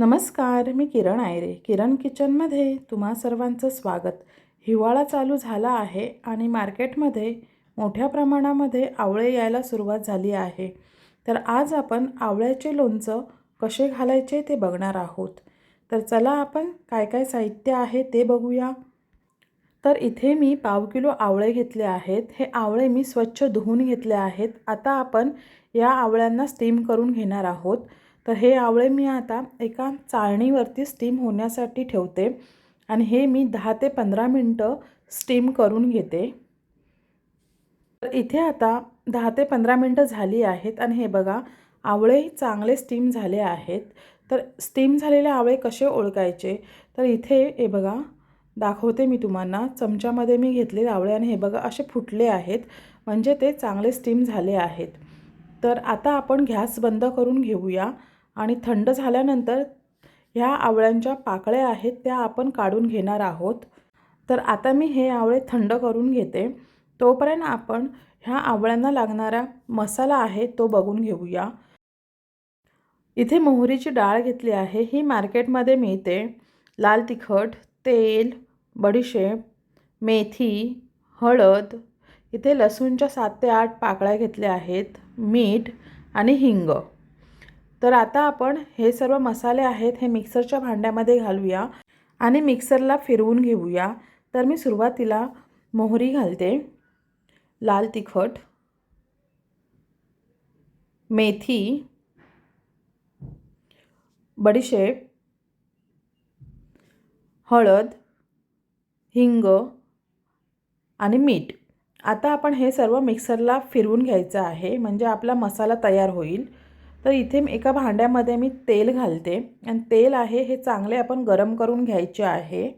नमस्कार मी किरण आयरे. किरण किचनमध्ये तुम्हा सर्वांचं स्वागत. हिवाळा चालू झाला आहे आणि मार्केटमध्ये मोठ्या प्रमाणामध्ये आवळे यायला सुरुवात झाली आहे. तर आज आपण आवळ्याचे लोणचं कसे घालायचे ते बघणार आहोत. तर चला आपण काय काय साहित्य आहे ते बघूया. तर इथे मी पाव किलो आवळे घेतले आहेत. हे आवळे मी स्वच्छ धुवून घेतले आहेत. आता आपण या आवळ्यांना स्टीम करून घेणार आहोत. तर हे आवळे मी आता एका चाळणीवरती स्टीम होण्यासाठी ठेवते. आणि हे मी दहा ते पंधरा मिनटं स्टीम करून घेते. तर इथे आता दहा ते पंधरा मिनटं झाली आहेत. आणि हे बघा आवळेही चांगले स्टीम झाले आहेत. तर स्टीम झालेले आवळे कसे ओळखायचे? तर इथे हे बघा दाखवते मी तुम्हाला. चमच्यामध्ये मी घेतलेले आवळे आणि हे बघा असे फुटले आहेत. म्हणजे ते चांगले स्टीम झाले आहेत. तर आता आपण गॅस बंद करून घेऊया आणि थंड झाल्यानंतर ह्या आवळ्यांच्या पाकळ्या आहेत त्या आपण काढून घेणार आहोत. तर आता मी हे आवळे थंड करून घेते. तोपर्यंत आपण ह्या आवळ्यांना लागणारा मसाला आहे तो बघून घेऊया. इथे मोहरीची डाळ घेतली आहे. ही मार्केटमध्ये मिळते. लाल तिखट तेल बडीशेप मेथी हळद. इथे लसूणच्या सात ते आठ पाकळ्या घेतल्या आहेत. मीठ आणि हिंग. तर आता आपण हे सर्व मसाले आहेत हे मिक्सरच्या भांड्यामध्ये घालूया आणि मिक्सरला फिरवून घेऊया. तर मी सुरुवातीला मोहरी घालते लाल तिखट मेथी बडीशेप हळद हिंग आणि मीठ. आता आपण हे सर्व मिक्सरला फिरवून घ्यायचं आहे. म्हणजे आपला मसाला तयार होईल. तर इथे एका भांड्यामध्ये मी तेल घालते. आणि तेल आहे हे चांगले आपण गरम करून घ्यायचे आहे.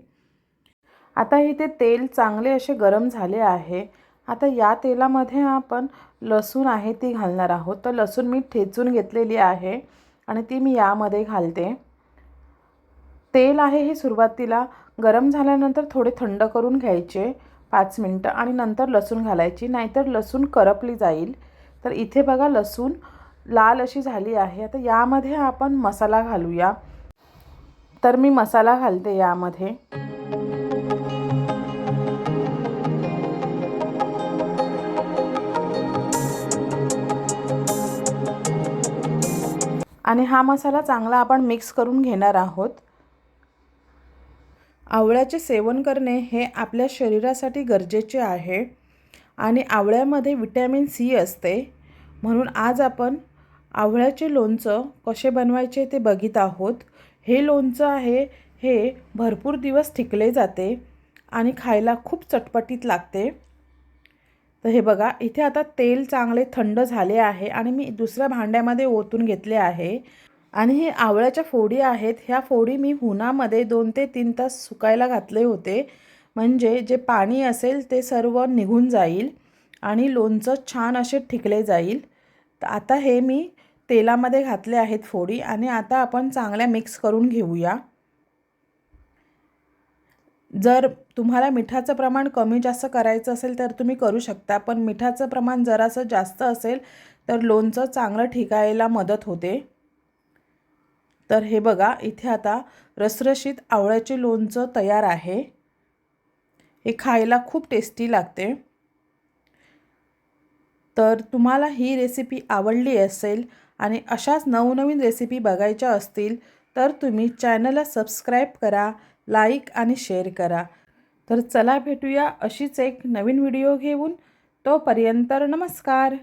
आता इथे तेल चांगले असे गरम झाले आहे. आता या तेलामध्ये आपण लसूण आहे ती घालणार आहोत. तर लसूण मी ठेचून घेतलेली आहे. आणि ती मी यामध्ये घालते. तेल आहे हे सुरुवातीला गरम झाल्यानंतर थोडे थंड करून घ्यायचे. पाच मिनटं आणि नंतर लसूण घालायची. नाहीतर लसूण करपली जाईल. तर इथे बघा लसूण लाल अशी झाली आहे. आता यामध्ये आपण मसाला घालूया. तर मी मसाला घालते यामध्ये. आणि हा मसाला चांगला आपण मिक्स करून घेणार आहोत. आवळ्याचे सेवन करणे हे आपल्या शरीरासाठी गरजेचे आहे आणि आवळ्यामध्ये विटॅमिन सी असते. म्हणून आज आपण आवळ्याचे लोणचं कसे बनवायचे ते बघित आहोत. हे लोणचं आहे हे भरपूर दिवस टिकले जाते आणि खायला खूप चटपटीत लागते. तर हे बघा इथे आता तेल चांगले थंड झाले आहे आणि मी दुसऱ्या भांड्यामध्ये ओतून घेतले आहे. आणि हे आवळ्याच्या फोडी आहेत. ह्या फोडी मी हुनामध्ये दोन ते तीन तास सुकायला घातले होते. म्हणजे जे पाणी असेल ते सर्व निघून जाईल आणि लोणचं छान असे ठिकले जाईल. तर आता हे मी तेलामध्ये घातले आहेत फोडी आणि आता आपण चांगल्या मिक्स करून घेऊया. जर तुम्हाला मिठाचं प्रमाण कमी जास्त करायचं असेल तर तुम्ही करू शकता पण मिठाचं प्रमाण जरासं जास्त असेल तर लोणचं चांगलं ठिकायला मदत होते. तर हे बघा इथे आता रसरशीत आवळ्याचे लोणचं तयार आहे. हे खायला खूप टेस्टी लागते. तर तुम्हाला ही रेसिपी आवडली असेल आणि अशाच नवनवीन रेसिपी बघायच्या असतील तर तुम्ही चॅनलला सबस्क्राईब करा लाईक आणि शेअर करा. तर चला भेटूया अशीच एक नवीन व्हिडिओ घेऊन. तोपर्यंत नमस्कार.